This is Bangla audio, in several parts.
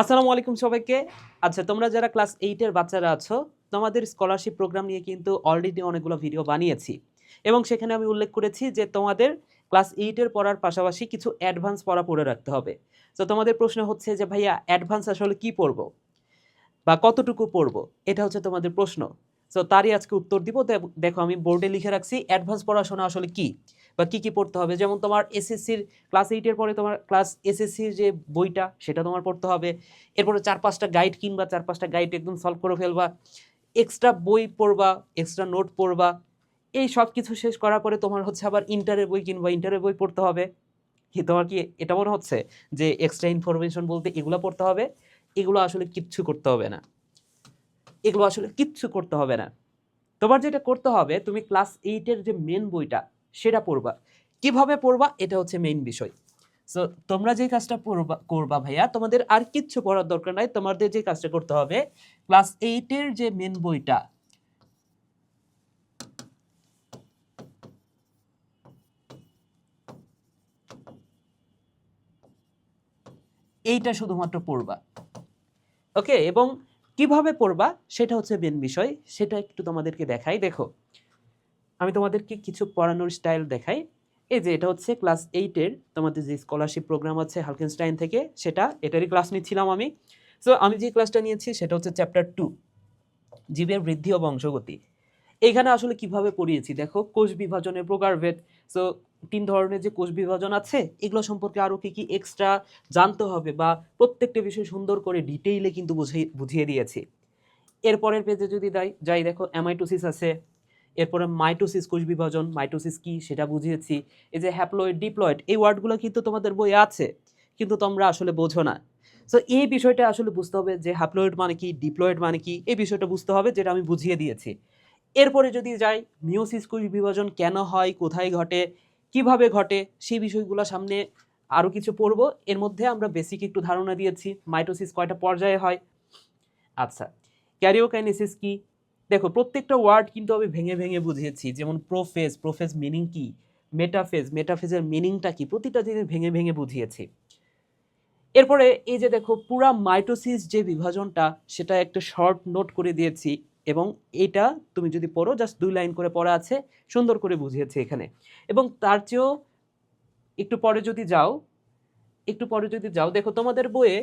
আসসালামু আলাইকুম সবাইকে। আচ্ছা তোমরা যারা ক্লাস এইটের বাচ্চারা আছো, তোমাদের স্কলারশিপ প্রোগ্রাম নিয়ে কিন্তু অলরেডি অনেকগুলো ভিডিও বানিয়েছি। এবং সেখানে আমি উল্লেখ করেছি যে তোমাদের ক্লাস এইটের পড়ার পাশাপাশি কিছু অ্যাডভান্স পড়া পড়ে রাখতে হবে। তো তোমাদের প্রশ্ন হচ্ছে যে, ভাইয়া অ্যাডভান্স আসলে কি পড়ব? বা কতটুকু পড়ব? এটা হচ্ছে তোমাদের প্রশ্ন। তো তারই আজকে উত্তর দিব। দেখো, আমি বোর্ডে লিখে রাখছি অ্যাডভান্স পড়াশোনা আসলে কি? বা কি কি পড়তে হবে? যেমন তোমার এসএসসির ক্লাস এইটের পরে তোমার ক্লাস এসএসসির যে বইটা, সেটা তোমার পড়তে হবে। এরপরে চার পাঁচটা গাইড কিনবা, চার পাঁচটা গাইড একদম সলভ করে ফেলবা। এক্সট্রা বই পড়বা এক্সট্রা নোট পড়বা। এই সব কিছু শেষ করার পরে তোমার হচ্ছে আবার ইন্টারের বই কিনবা ইন্টারের বই পড়তে হবে। কি তোমার কি, এটা মনে হচ্ছে যে এক্সট্রা ইনফরমেশন বলতে এগুলো পড়তে হবে? এগুলো আসলে কিচ্ছু করতে হবে না। এগুলো আসলে কিচ্ছু করতে হবে না। তোমার যেটা করতে হবে, তুমি ক্লাস এইটের যে মেন বইটা, সেটা পড়বা। কীভাবে পড়বা? এটা হচ্ছে মেইন বিষয়। সো তোমরা যে কাজটা পড়বা, করবা ভাইয়া, তোমাদের আর কিচ্ছু পড়ার দরকার নাই। তোমাদের যে কাজটা করতে হবে ক্লাস এইটের যে মেন বইটা, এইটা শুধুমাত্র পড়বা। ওকে এবং কীভাবে পড়বা? সেটা হচ্ছে মেন বিষয়। সেটা একটু তোমাদেরকে দেখাই। দেখো, আমি তোমাদেরকে কিছু পড়ানোর স্টাইল দেখাই। এই যে, এটা হচ্ছে ক্লাস এইটের তোমাদের যে স্কলারশিপ প্রোগ্রাম আছে হালকেনস্টাইন থেকে, সেটা, এটারই ক্লাস নিচ্ছিলাম আমি। সো আমি যে ক্লাসটা নিয়েছি, সেটা হচ্ছে চ্যাপ্টার টু জীবের বৃদ্ধি ও বংশগতি। এখানে আসলে কীভাবে পড়িয়েছি? দেখো, কোষ বিভাজনের প্রকারভেদ সো তিন ধরনের যে কোষ বিভাজন আছে, এগুলো সম্পর্কে আরও কি কি এক্সট্রা জানতে হবে বা প্রত্যেকটা বিষয় সুন্দর করে ডিটেইলে কিন্তু বুঝিয়ে বুঝিয়ে দিয়েছি। এরপরের পেজে যদি যাই যাই দেখো অ্যামাইটোসিস আছে। এরপরে মাইটোসিস কোষ বিভাজন মাইটোসিস কি সেটা বুঝিয়েছি। এই যে হ্যাপ্লয়েড ডিপ্লয়েড এই ওয়ার্ডগুলো কিন্তু তোমাদের বইয়ে আছে, কিন্তু তোমরা আসলে বোঝো না। সো এই বিষয়টা আসলে বুঝতে হবে যে হ্যাপ্লয়েড মানে কি ডিপ্লয়েড মানে কি, এই বিষয়টা বুঝতে হবে যেটা আমি বুঝিয়ে দিয়েছি। এরপরে যদি যাই মিওসিস কোষ বিভাজন কেন হয়, কোথায় ঘটে, কীভাবে ঘটে, সেই বিষয়গুলো সামনে আরও কিছু পড়ব। এর মধ্যে আমরা বেসিক একটু ধারণা দিয়েছি মাইটোসিস কয়টা পর্যায়ে হয়। আচ্ছা ক্যারিওকাইনেসিস কি? দেখো, প্রত্যেকটা ওয়ার্ড কিন্তু আমি ভেঙে ভেঙে বুঝিয়েছি, যেমন প্রোফেজ প্রোফেজ মিনিং কি? মেটাফেজ মেটাফেজের মিনিংটা কি? প্রতিটা জিনিস ভেঙে ভেঙে বুঝিয়েছি। এরপরে এই যে দেখো, পুরা মাইটোসিস যে বিভাজনটা, সেটা একটা শর্ট নোট করে দিয়েছি। এবং এটা তুমি যদি পড়ো জাস্ট দুই লাইন করে পড়া আছে, সুন্দর করে বুঝিয়েছে এখানে। এবং তার চেয়েও একটু পরে যদি যাও, একটু পরে যদি যাও, দেখো তোমাদের বইয়ে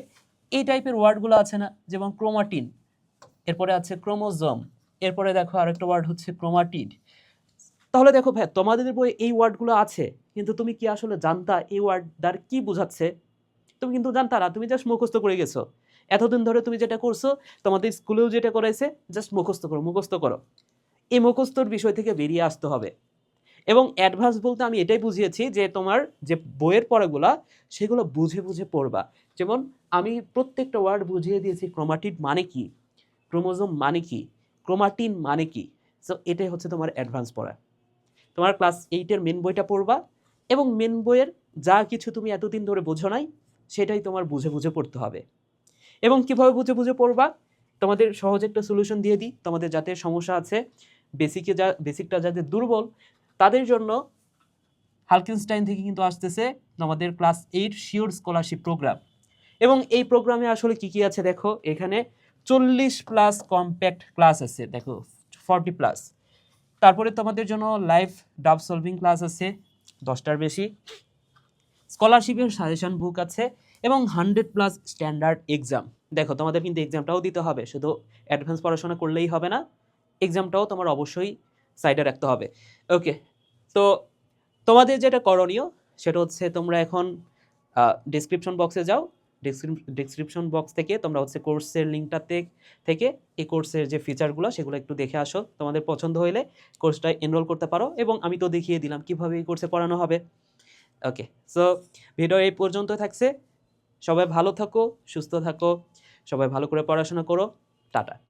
এই টাইপের ওয়ার্ডগুলো আছে না, যেমন ক্রোমাটিন এরপরে আছে ক্রোমোজোম এরপরে দেখো আরেকটা ওয়ার্ড হচ্ছে ক্রোমাটিড তাহলে দেখো ভাই, তোমাদের বইয়ে এই ওয়ার্ডগুলো আছে, কিন্তু তুমি কি আসলে জানতা এই ওয়ার্ড দ্বার কি বোঝাচ্ছে? তুমি কিন্তু জানতা না, তুমি জাস্ট মুখস্থ করে গেছো। এতদিন ধরে তুমি যেটা করছ, তোমাদের স্কুলেও যেটা করাইছে জাস্ট মুখস্থ করো মুখস্থ করো। এই মুখস্থর বিষয় থেকে বেরিয়ে আসতে হবে। এবং অ্যাডভান্স বলতে আমি এটাই বুঝিয়েছি যে তোমার যে বইয়ের পড়াগুলা, সেগুলো বুঝে বুঝে পড়বা। যেমন আমি প্রত্যেকটা ওয়ার্ড বুঝিয়ে দিয়েছি ক্রোমাটিড মানে কি? ক্রোমোজোম মানে কি? ক্রোমাটিন মানে কি? সো এটাই হচ্ছে তোমার অ্যাডভান্স পড়া। তোমার ক্লাস এইটের মেন বইটা পড়বা এবং মেন বইয়ের যা কিছু তুমি এতদিন ধরে বোঝো নাই সেটাই তোমার বুঝে বুঝে পড়তে হবে। এবং কীভাবে বুঝে বুঝে পড়বা? তোমাদের সহজ একটা সলিউশন দিয়ে দিই। তোমাদের যাতে সমস্যা আছে বেসিকে যা বেসিকটা যাদের দুর্বল, তাদের জন্য হালকিনস্টাইন থেকে কিন্তু আসতেছে আমাদের class eight sure scholarship programme এবং এই প্রোগ্রামে আসলে কি কি আছে দেখো? এখানে চল্লিশ প্লাস কম্প্যাক্ট ক্লাস আছে, দেখো ফর্টি প্লাস তারপরে তোমাদের জন্য লাইভ ডাব সলভিং ক্লাস আছে, দশটার বেশি। স্কলারশিপের সাজেশন বুক আছে এবং হান্ড্রেড প্লাস স্ট্যান্ডার্ড এক্সাম দেখো, তোমাদের কিন্তু এক্সামটাও দিতে হবে, শুধু অ্যাডভান্স পড়াশোনা করলেই হবে না এক্সামটাও তোমার অবশ্যই সাইডে রাখতে হবে। ওকে তো তোমাদের যেটা করণীয়, সেটা হচ্ছে তোমরা এখন ডিসক্রিপশন বক্সে যাও। ডিসক্রিপশন বক্স থেকে তোমরা হচ্ছে কোর্সের লিঙ্কটাতে থেকে এই কোর্সের যে ফিচারগুলো সেগুলো একটু দেখে আসো। তোমাদের পছন্দ হইলে কোর্সটা এনরোল করতে পারো এবং আমি তো দেখিয়ে দিলাম কীভাবে এই কোর্সে পড়ানো হবে। ওকে সো ভিডিও এই পর্যন্ত থাকছে। সবাই ভালো থাকো, সুস্থ থাকো, সবাই ভালো করে পড়াশোনা করো। টাটা।